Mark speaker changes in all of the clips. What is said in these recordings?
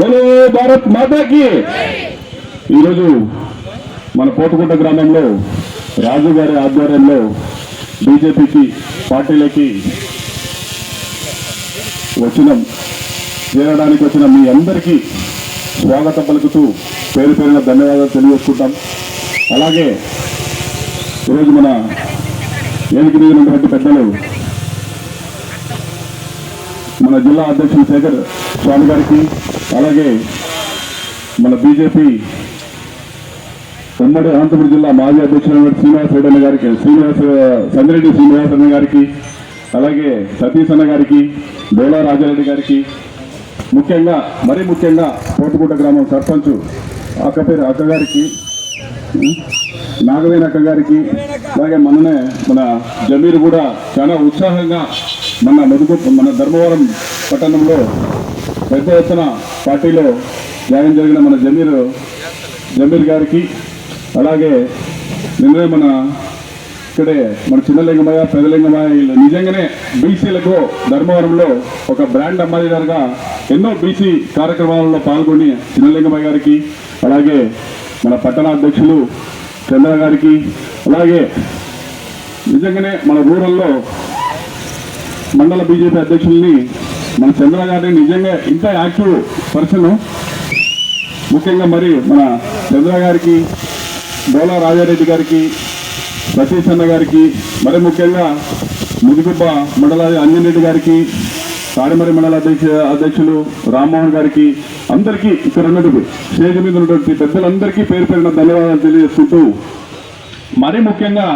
Speaker 1: బోలో భారత్ మాతాకి. ఈరోజు మన కోటగుంట గ్రామంలో రాజు గారి ఆధ్వర్యంలో బీజేపీకి పార్టీలకి వచ్చిన చేరడానికి వచ్చిన మీ అందరికీ స్వాగతం పలుకుతూ పేరు పేరున ధన్యవాదాలు తెలియజేసుకుంటాం. అలాగే ఈరోజు మన ఏలికి మీద పెద్దలు మన జిల్లా అధ్యక్షులు శేఖర్ స్వామి గారికి అలాగే మన బీజేపీ ఉమ్మడి అనంతపురం జిల్లా మాజీ అధ్యక్షులైన శ్రీనివాస రెడ్డి అన్న గారికి శ్రీనివాస సంగిరెడ్డి శ్రీనివాస అన్న గారికి అలాగే సతీష్ అన్న గారికి డోలా రాజారెడ్డి గారికి ముఖ్యంగా మరీ ముఖ్యంగా కోటగుట్ట గ్రామం సర్పంచ్ అక్క పేరు అక్కగారికి అక్క గారికి అలాగే మననే మన జమీర్ కూడా చాలా ఉత్సాహంగా మన మెదుగు మన ధర్మవరం పట్టణంలో పెద్ద ఎత్తున పార్టీలో జాయిన్ జరిగిన మన జమీర్ జమీర్ గారికి అలాగే నిన్నే మన ఇక్కడే మన చిన్నలింగమయ్య పెదలింగమయ్య వీళ్ళు నిజంగానే బీసీలకు ధర్మవరంలో ఒక బ్రాండ్ అంబాసిడర్గా ఎన్నో బీసీ కార్యక్రమాలలో పాల్గొని చిన్నలింగమయ్య గారికి అలాగే మన పట్టణ అధ్యక్షులు చంద్ర గారికి అలాగే నిజంగానే మన రూరల్లో మండల బీజేపీ అధ్యక్షుల్ని మన చంద్ర గారిని నిజంగా ఇంత యాక్టివ్ పర్సన్. ముఖ్యంగా మరి మన చంద్ర గారికి బోలా రాజారెడ్డి గారికి సతీష్ అన్న గారికి మరి ముఖ్యంగా ముదిగుబ్బ మండల అంజనరెడ్డి గారికి తాడిమరి మండల అధ్యక్ష అధ్యక్షులు రామ్మోహన్ గారికి అందరికీ ఇక్కడ ఉన్నటువంటి స్టేజ్ మీద ఉన్నటువంటి పెద్దలందరికీ పేరు పెరిగిన ధన్యవాదాలు తెలియజేసుకుంటూ మరీ ముఖ్యంగా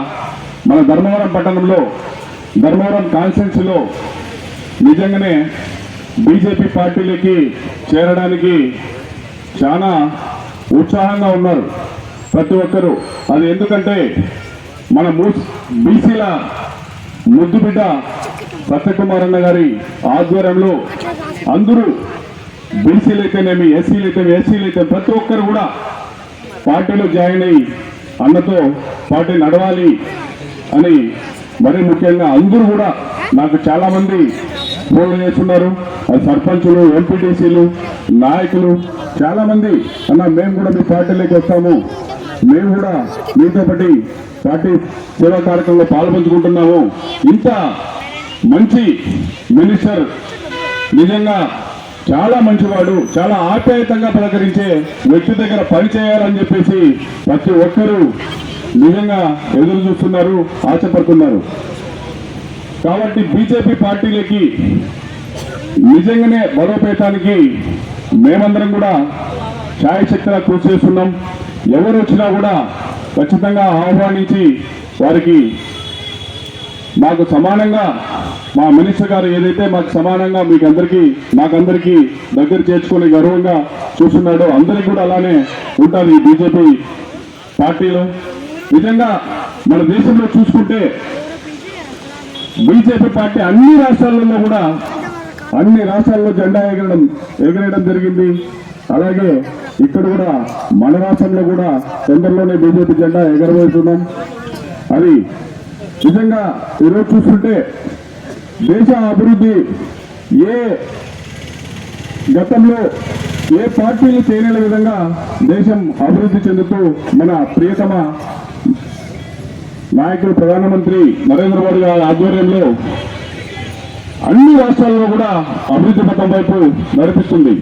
Speaker 1: మన ధర్మవరం పట్టణంలో ధర్మవరం కాన్స్టిట్యున్సీలో నిజంగానే బీజేపీ పార్టీలకి చేరడానికి చాలా ఉత్సాహంగా ఉన్నారు ప్రతి ఒక్కరూ. అది ఎందుకంటే మన మూస్ బీసీల ముద్దు బిడ్డ గారి ఆధ్వర్యంలో అందరూ బీసీలైతేనేమి అయితేనేమి ఎస్సీలైతే ప్రతి ఒక్కరు కూడా పార్టీలో జాయిన్ అయ్యి అన్నతో పార్టీ నడవాలి అని మరి ముఖ్యంగా అందరూ కూడా నాకు చాలా మంది ఫోన్లు చేస్తున్నారు. అది సర్పంచులు ఎంపీటీసీలు నాయకులు చాలా మంది. అన్న మేము కూడా మీ పార్టీలోకి వస్తాము. మేము కూడా మీతో పాటు పార్టీ సేవా కార్యక్రమంలో పాల్పంచుకుంటున్నాము. ఇంత మంచి మినిస్టర్ నిజంగా చాలా మంచివాడు చాలా ఆప్యాయతంగా పలకరించే వ్యక్తి దగ్గర పనిచేయాలని చెప్పేసి ప్రతి ఒక్కరూ నిజంగా ఎదురు చూస్తున్నారు ఆశపడుతున్నారు. కాబట్టి బీజేపీ పార్టీలకి నిజంగానే బలోపేతానికి మేమందరం కూడా ఛాయశక్తిగా కృషి చేస్తున్నాం. ఎవరు వచ్చినా కూడా ఖచ్చితంగా ఆహ్వానించి వారికి మాకు సమానంగా మా మినిస్టర్ గారు ఏదైతే మాకు సమానంగా మీకు అందరికీ మాకందరికీ దగ్గర చేర్చుకొని గర్వంగా చూస్తున్నాడో అందరికీ కూడా అలానే ఉంటుంది ఈ బీజేపీ పార్టీలో. నిజంగా మన దేశంలో చూసుకుంటే బీజేపీ పార్టీ అన్ని రాష్ట్రాలలో కూడా అన్ని రాష్ట్రాల్లో జెండా ఎగరడం ఎగరేయడం జరిగింది. అలాగే ఇక్కడ కూడా మన రాష్ట్రంలో కూడా తొందరలోనే బీజేపీ జెండా ఎగరబోతున్నాం అది నిజంగా ఈరోజు చూస్తుంటే దేశ అభివృద్ధి ఏ గతంలో ఏ పార్టీలు చేయలేని విధంగా దేశం అభివృద్ధి చెందుతూ మన ప్రియతమ నాయకులు ప్రధానమంత్రి నరేంద్ర మోడీ గారి ఆధ్వర్యంలో అన్ని రాష్ట్రాల్లో కూడా అభివృద్ధి పథం వైపు నడిపిస్తుంది.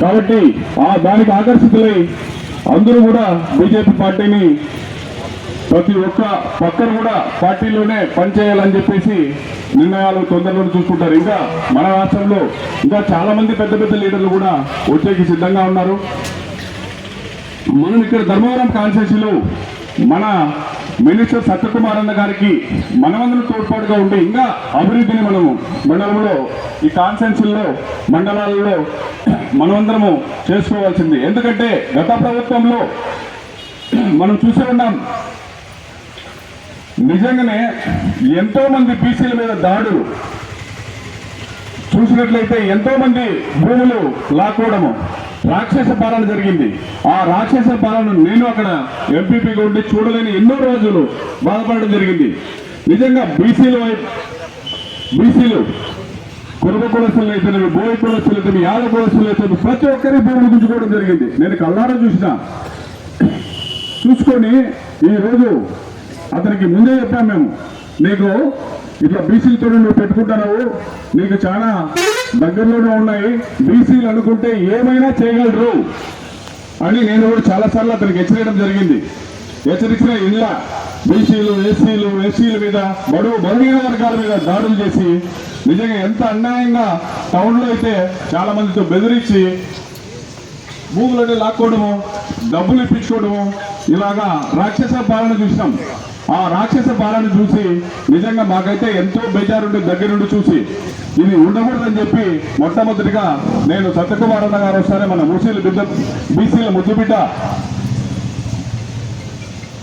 Speaker 1: కాబట్టి ఆ దానికి ఆకర్షితులై అందరూ కూడా బీజేపీ పార్టీని ప్రతి ఒక్క పక్కన కూడా పార్టీలోనే పనిచేయాలని చెప్పేసి నిర్ణయాలు తొందరలో చూసుకుంటారు. ఇంకా మన రాష్ట్రంలో ఇంకా చాలా మంది పెద్ద పెద్ద లీడర్లు కూడా వచ్చేకి సిద్ధంగా ఉన్నారు. మనం ఇక్కడ ధర్మవరం కాన్స్టిట్యూన్సీలో మన మినిస్టర్ సత్యకుమార్ అన్న గారికి మనమందరం తోడ్పాటుగా ఉండి ఇంకా అభివృద్ధిని మనము మండలంలో ఈ కాన్స్టిట్యూన్సీల్లో మండలాలలో మనమందరము చేసుకోవాల్సింది. ఎందుకంటే గత ప్రభుత్వంలో మనం చూసి ఉన్నాం నిజంగానే ఎంతోమంది బీసీల మీద దాడులు చూసినట్లయితే ఎంతో మంది భూములు లాక్కోవడము. రాక్షస పాలన జరిగింది. ఆ రాక్షస పాలన నేను అక్కడ ఎంపీపీగా ఉండి చూడలేని ఎన్నో రోజులు బాధపడడం జరిగింది. నిజంగా బీసీలు బీసీలు కురుబ కులస్తులు అయితే బోయ కులస్తులు అయితే యాద కులస్తులు అయితే ప్రతి ఒక్కరి భూములు గుంజుకోవడం జరిగింది. నేను కళ్ళారా చూసిన. చూసుకొని ఈ రోజు అతనికి ముందే చెప్పాం మేము. నీకు ఇట్లా బీసీలతో నువ్వు పెట్టుకుంటున్నావు? నీకు చాలా దగ్గరలోనే ఉన్నాయి. బీసీలు అనుకుంటే ఏమైనా చేయగలరు? అని నేను కూడా చాలాసార్లు అతనికి హెచ్చరించడం జరిగింది. హెచ్చరించిన ఇళ్ళ బీసీలు ఎస్సీలు ఎస్సీల మీద బడుగు బలహీన వర్గాల మీద దాడులు చేసి నిజంగా ఎంత అన్యాయంగా టౌన్లో అయితే చాలా మందితో బెదిరించి భూములని లాక్కోవడము డబ్బులు ఇప్పించుకోవడము ఇలాగా రాక్షస పాలన చూసినాం. ఆ రాక్షస పాలన చూసి నిజంగా మాకైతే ఎంతో బేజారుండి దగ్గరుండి చూసి ఇది ఉండకూడదని చెప్పి మొట్టమొదటిగా నేను సత్యకుమార్ అన్న గారు వస్తానే మన ముసీల బిడ్డ బీసీల ముద్దుబిడ్డ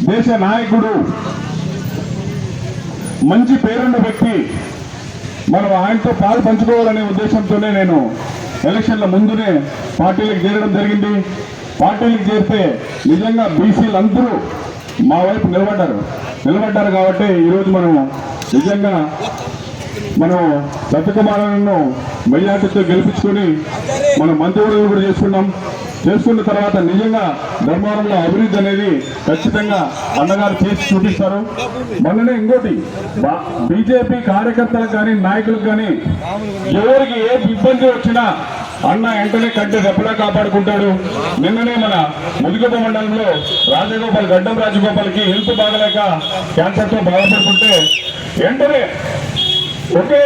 Speaker 1: దేశ నాయకుడు మంచి పేరున్న వ్యక్తి మనం ఆయనతో పాలు పంచుకోవాలనే ఉద్దేశంతోనే నేను ఎలక్షన్ల ముందునే పార్టీలకు చేరడం జరిగింది. పార్టీలకు చేరితే నిజంగా బీసీలు అందరూ మా వైపు నిలబడ్డారు. నిలబడ్డారు కాబట్టి ఈరోజు మనం నిజంగా మనం సత్యకుమారులను మెజార్టీతో గెలిపించుకొని మనం మంత్రివర్గం కూడా చేసుకున్నాం. చేసుకున్న తర్వాత నిజంగా ధర్మవరంలో అభివృద్ధి అనేది ఖచ్చితంగా అన్నగారు చేసి చూపిస్తారు. మొన్ననే ఇంకోటి బీజేపీ కార్యకర్తలకు కానీ నాయకులకు కానీ ఎవరికి ఏ ఇబ్బంది వచ్చినా అన్న వెంటనే కంటే రెప్పలా కాపాడుకుంటాడు. నిన్ననే మన ముదిగొప్ప మండలంలో రాజగోపాల్ గడ్డం రాజగోపాల్కి హెల్త్ బాగలేక క్యాన్సర్తో బాధపడుతుంటే వెంటనే ఒకే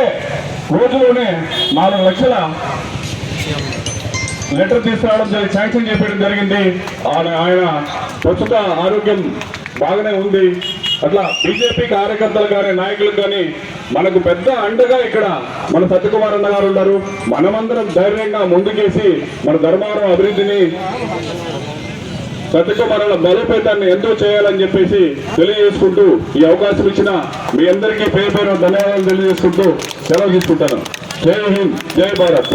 Speaker 1: రోజులోనే నాలుగు లక్షల లెటర్ తీసుకురావడం జరిగి శాంక్షన్ చేయడం జరిగింది. ఆయన ఆయన ప్రస్తుత ఆరోగ్యం బాగానే ఉంది. అట్లా బీజేపీ కార్యకర్తలు కానీ నాయకులు కానీ మనకు పెద్ద అండగా ఇక్కడ మన సత్యకుమార్ అన్న గారు ఉన్నారు. మనమందరం ధైర్యంగా ముందుకేసి మన ధర్మారం అభివృద్ధిని సత్యకుమారుల బలోపేతాన్ని ఎంతో చేయాలని చెప్పేసి తెలియజేసుకుంటూ ఈ అవకాశం ఇచ్చిన మీ అందరికీ పేరు పేరు ధన్యవాదాలు తెలియజేసుకుంటూ సెలవు తీసుకుంటాను. జై హింద్ జై భారత్.